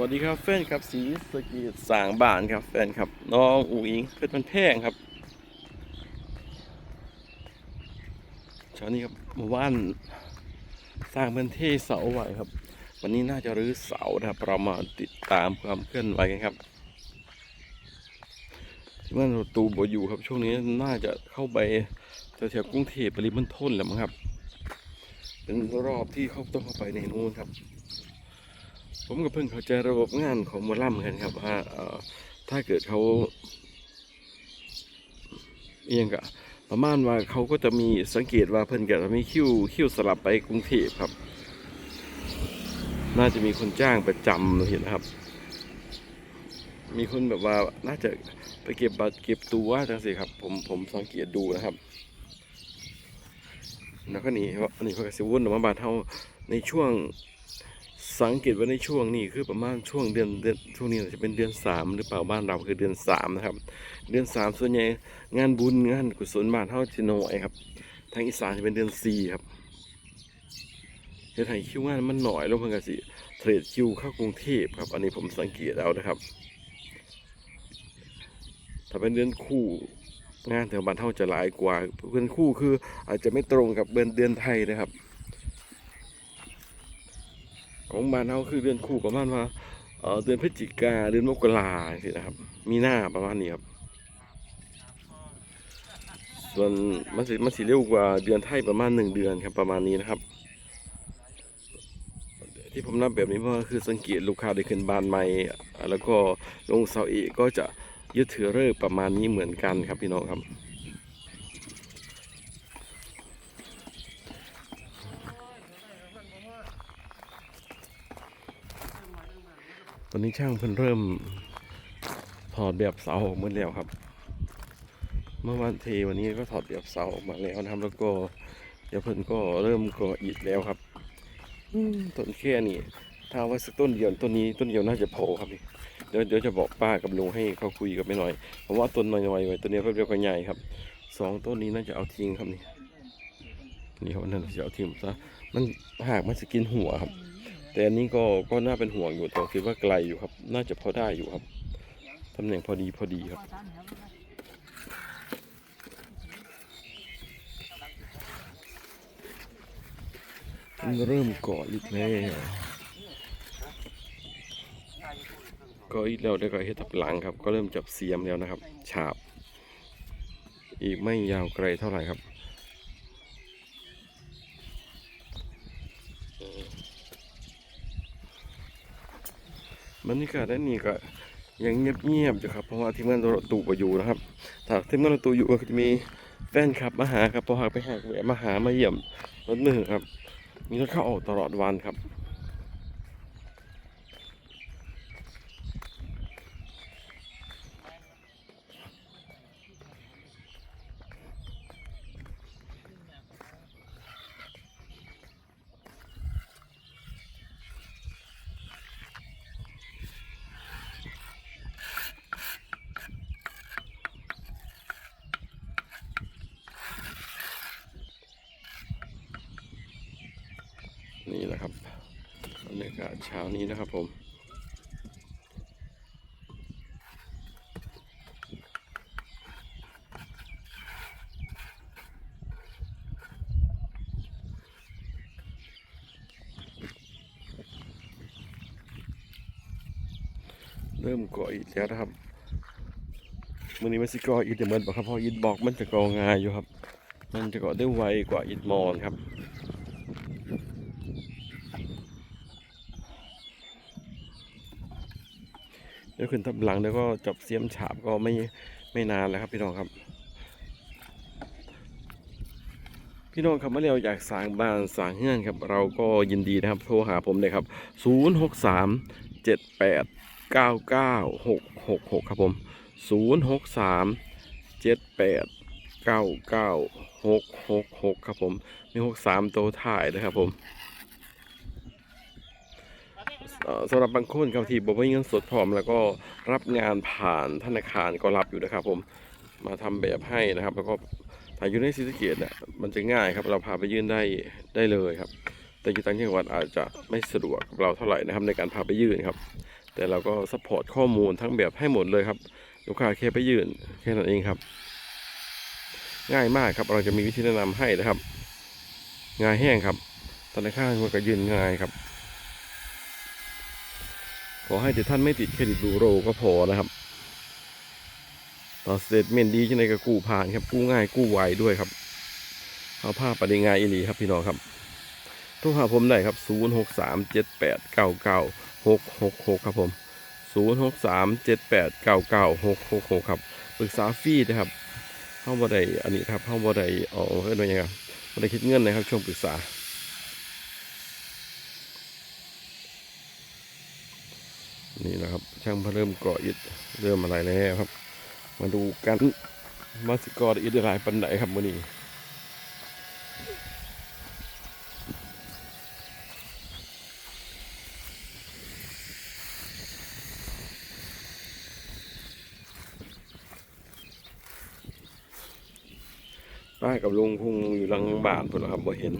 วัสดีครับแฟนครับสีสกีสางบานครับแฟนครับน้องอูอิงเพชรมันแพงครับเช้านี้ครับเมื่านสร้างพื้นที่เสาไว้ครับ วันนี้น่าจะรื้อเสาครับเรามาติดตามความเคลื่อนไหวกันครับที่มันประตูบอยู่ครับ ช่วงนี้น่าจะเข้าไปแถวๆกรุงเทพปริมณฑลแหละมั้งครับ เป็นรอบที่เขาต้องเข้าไปในนู้นครับ ผมก็เพิ่งเข้าใจระบบงานของมอลัมกันครับว่าถ้าเกิดเขาเอียงกะประมาณว่าเขาก็จะมีสังเกตว่าเพิ่นก็จะมีคิวคิวสลับไปกรุงเทพครับ น่าจะมีคนจ้างประจำเราเห็นนะครับ มีคนแบบว่าน่าจะไปเก็บบัตรเก็บตัวจังสิครับ ผมผมสังเกตดูนะครับแล้วก็นี่ว่าอันนี้เพื่อสิวุ่นออกมาบานเท่าในช่วง สังเกตว่าในช่วงนี้คือประมาณช่วงเดือนเดือนช่วงนี้จะเป็นเดือนสามหรือเปล่าบ้านเราคือเดือนสามนะครับ เดือนสามส่วนใหญ่งานบุญงานกุศลบ้านเท่าจะน้อยครับ ทางอีสานจะเป็นเดือนสี่ครับเดือนไทยคิวงานมันหน่อยลงเพิ่งกสิเทรดคิวเข้ากรุงเทพครับ อันนี้ผมสังเกตเอานะครับ ถ้าเป็นเดือนคู่งานแถวบ้านเท่าจะหลายกว่าเดือนคู่คืออาจจะไม่ตรงกับเดือนเดือนไทยนะครับ ของบ้านเราคือเดือนคู่ประมาณว่าเดือนพฤศจิกาเดือนมกราสินะครับ มีหน้าประมาณนี้ครับ ส่วนมันสิมันสิเร็วกว่าเดือนไทยประมาณหนึ่งเดือนครับประมาณนี้นะครับ ที่ผมนับแบบนี้เพราะคือสังเกตลูกค้าได้ขึ้นบ้านใหม่แล้วก็ลงเสาเอกก็จะยึดถือเลิกษ์ประมาณนี้เหมือนกันครับพี่น้องครับ อนนี้ช่างเพิ่นเริ่มถอดแบบเสาออกหมดแล้วครับ เมื่อวันเทวันนี้ก็ถอดแบบเสาออกมาแล้วนะครับ แล้วก็เดี๋ยวเพิ่นก็เริ่มก่ออิฐแล้วครับอืต้นแค่นี้ถ้าเอาสักต้นเดียวต้นนี้ต้นเดียวน่าจะพอครับพี่เดี๋ยวเดี๋ยวจะบอกป้ากับลุงให้เขาคุยกับไม่หน่อยเพราะว่าต้นน้อยๆไว้ต้นนี้เพิ่นเรียกว่าใหญ่ครับสองต้นนี้น่าจะเอาทิ้งครับนี่นี่เขาน่าจะเอาทิ้งซะมันหากมันจะกินหัวครับ แต่อันนี้ก็ก็น่าเป็นห่วงอยู่แต่คิดว่าไกลอยู่ครับ น่าจะพอได้อยู่ครับตำแหน่งพอดีพอดีครับ เริ่มก่ออิฐแล้วก็อิฐแล้วได้ก็เฮ็ดทับหลังครับ ก็เริ่มจับเสียมแล้วนะครับ ฉาบ อีกไม่ยาวไกลเท่าไหร่ครับ บรรยากาศด้านนี้ก็ยังเงียบๆอยู่ครับเพราะว่าทีมงานรถตู้ก็อยู่นะครับถ้าทีมงานรถตู้อยู่ก็จะมีแฟนคลับมาหาครับพอหากไปหากแวะมาหามาเยี่ยมรถมือครับ มีรถเข้าออกตลอดวันครับ นี่แหละครับบรรยาศเช้านี้นะครับผม เริ่มก่ออิฐแล้วนะครับมือนี้มันสิก่ออิฐเดี๋ยวเหมือนบอกครับพราะอิฐบอกมันจะก่อง่ายอยู่ครับ มันจะก่อได้ไวกว่าอิฐมอนครับ ยวขึ้นทับหลังแล้วก็จับเสียมฉาบก็ไม่ไม่นานแล้วครับพี่น้องครับ พี่น้องครับเมื่อเราอยากสร้างบ้านสร้างเฮือนครับ เราก็ยินดีนะครับโทรหาผมเลยครับ 0 6 3 7 8 9 9 6 6 6 ครับผม 0 6 3 7 8 9 9 6 6 6 ครับผมมี 6 3 ตัวถ่ายนะครับผม สำหรับบางคนครับที่บอกว่าเงินสดพร้อม แล้วก็รับงานผ่านธนาคารก็รับอยู่นะครับ ผมมาทำแบบให้นะครับ แล้วก็ถ้าอยู่ในศรีสะเกษเนี่ยมันจะง่ายครับ เราพาไปยื่นได้ได้เลยครับ แต่อยู่ต่างจังหวัดอาจจะไม่สะดวกเราเท่าไหร่นะครับ ในการพาไปยื่นครับ แต่เราก็สปอร์ตข้อมูลทั้งแบบให้หมดเลยครับลูกค้าแค่ไปยื่นแค่นั้นเองครับ ง่ายมากครับเราจะมีวิธีแนะนำให้นะครับ ง่ายแห้งครับธนาคารมันก็ยื่นง่ายครับ อให้แต่ท่านไม่ติดเครดิตบูโรก็พอนะครับ ต่อสเตทเมนดีจังไดก็กู้ผ่านครับกู้ง่ายกู้ไวด้วยครับ เอาภาพปฏิงายอีหลีครับพี่น้องครับโทรหาผมได้ครับ 0 6 3 7 8 9 9 6 6 6 ครับผม 0 6 3 7 8 9 9 6 6 6 ครับปรึกษาฟรีนะครับเข้าบ่ได้อันนี้ครับเข้าบ่ได้อ๋อเฮ้ยว่ายังไงครับบ่ได้คิดเงินนะครับช่วงปรึกษา นี่นะครับ ช่างพเริ่มก่ออิฐเริ่มอะไรแล้วครับ มาดูกันมาสิก่ออิฐได้หลายปันไหนครับมื่อนี้ป้ากับลุงคงอยู่หลังบ้านพุ่นะครับบ่เห็น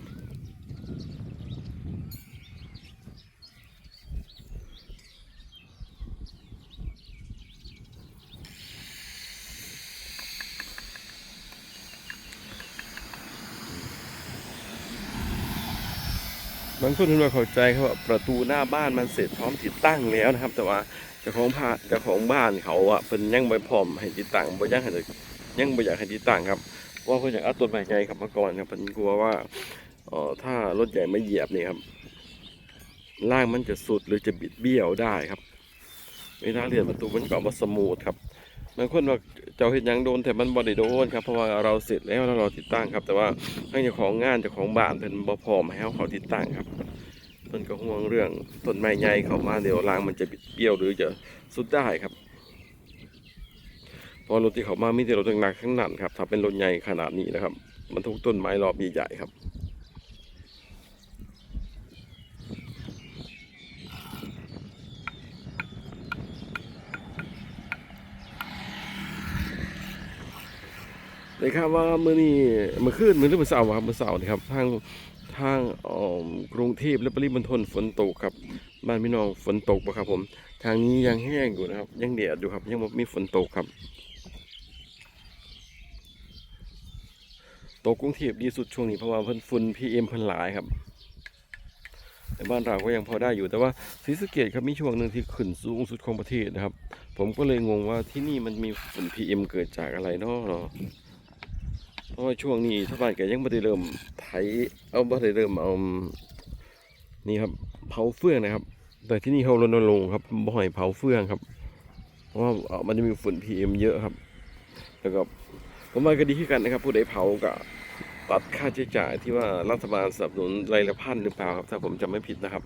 บางคนถึงว่าเข้าใจครับว่าประตูหน้าบ้านมันเสร็จพร้อมติดตั้งแล้วนะครับ แต่ว่าเจ้าของพาเจ้าของบ้านเขาอะเป็นยังไม่พร้อมให้ติดตั้งบ่ยังให้ยังบ่อยากให้ติดตั้งครับว่าเพิ่นอยากเอาต้นไม้ใหญ่ครับมาก่อนครับเพิ่นกลัวว่าเอ่อถ้ารถใหญ่ไมาเหยียบนี่ครับล่างมันจะสุดหรือจะบิดเบี้ยวได้ครับเวลาเรียนประตูมันก็บ่สมูทครับ บางคนว่าเจ้าเฮ็ดยังโดนแต่มันบ่ได้โดนครับเพราะว่าเราเสร็จแล้วเราติดตั้งครับ แต่ว่าทางเจ้าของงานเจ้าของบ้านเพิ่นบ่พร้อมให้เขาติดตั้งครับเพิ่นก็ห่วงเรื่องต้นไม้ใหญ่เข้ามาเดี๋ยวรางมันจะบิดเบี้ยวหรือจะสุดได้ครับพอรถที่เขามามีแต่รถหนักข้างนั้นครับถ้าเป็นรถใหญ่ขนาดนี้นะครับมันทุกต้นไม้รอบใหญ่ๆครับ เลยครับว่าเมื่อนี้เมื่อคืนเมื่อหรือเมื่อเสาร์ครับเมื่อเสาร์นี่ครับทางทางกรุงเทพและปริมณฑลฝนตกครับบ้านพี่น้องฝนตกปะครับผม ทางนี้ยังแห้งอยู่นะครับ ยังแดดอยู่ครับ ยังมีฝนตกครับ ตกกรุงเทพดีสุดช่วงนี้เพราะว่าเพิ่นฝุ่น PM เพิ่นหลายครับแต่บ้านเราก็ยังพอได้อยู่แต่ว่าศรีสะเกดครับมีช่วงหนึ่งที่ขึ้นสูงสุดของประเทศนะครับ ผมก็เลยงงว่าที่นี่มันมีฝุ่น PM เกิดจากอะไรเนาะ เพราะว่าช่วงนี้ชาวบ้านก็ยังไม่ได้เริ่มไถเอาไม่ได้เริ่มเอานี่ครับเผาเฟืองนะครับ แต่ที่นี่เขารณรงค์ครับบ่ให้เผาเฟืองครับ เพราะว่ามันจะมีฝุ่น PM เอ็มเยอะครับ แล้วก็ผมว่าก็ดีขึ้นกันนะครับ ผู้ใดเผาก็ตัดค่าใช้จ่ายที่ว่ารัฐบาลสนับสนุนรายละพันหรือเปล่าครับ ถ้าผมจำไม่ผิดนะครับ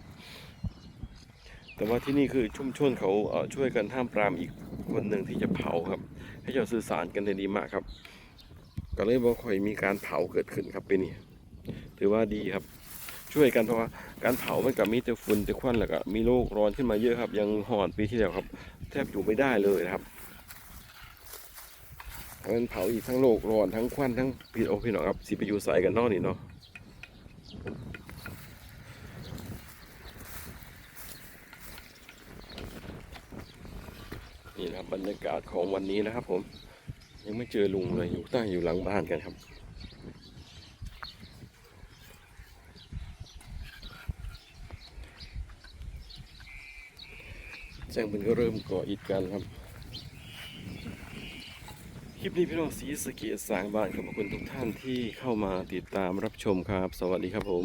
แต่ว่าที่นี่คือชุมชนเขาช่วยกันห้ามปรามอีกคนหนึ่งที่จะเผาครับ ให้เจ้าสื่อสารกันได้ดีมากครับ ก็เลยบ่ค่อยมีการเผาเกิดขึ้นครับปีนี้ถือว่าดีครับ ช่วยกันเพราะว่าการเผามันก็มีแต่ฝุ่นแต่ควันแล้วก็มีโลกร้อนขึ้นมาเยอะครับ ยังห่อนปีที่แล้วครับ แทบอยู่ไม่ได้เลยนะครับถ้ามันเผาอีกทั้งโลกร้อนทั้งควันทั้งพี่โอพี่น้องครับสิไปอยู่ใส่กันนอกนี่เนาะนี่นะครับบรรยากาศของวันนี้นะครับผม ยังไม่เจอลุงเลยอยู่ใต้อยู่หลังบ้านกันครับ แจ้งเป็นก็เริ่มก่ออิฐกันครับ คลิปนี้พี่น้องสีสเกียสางบ้านขอบคุณทุกท่านที่เข้ามาติดตามรับชมครับ สวัสดีครับผม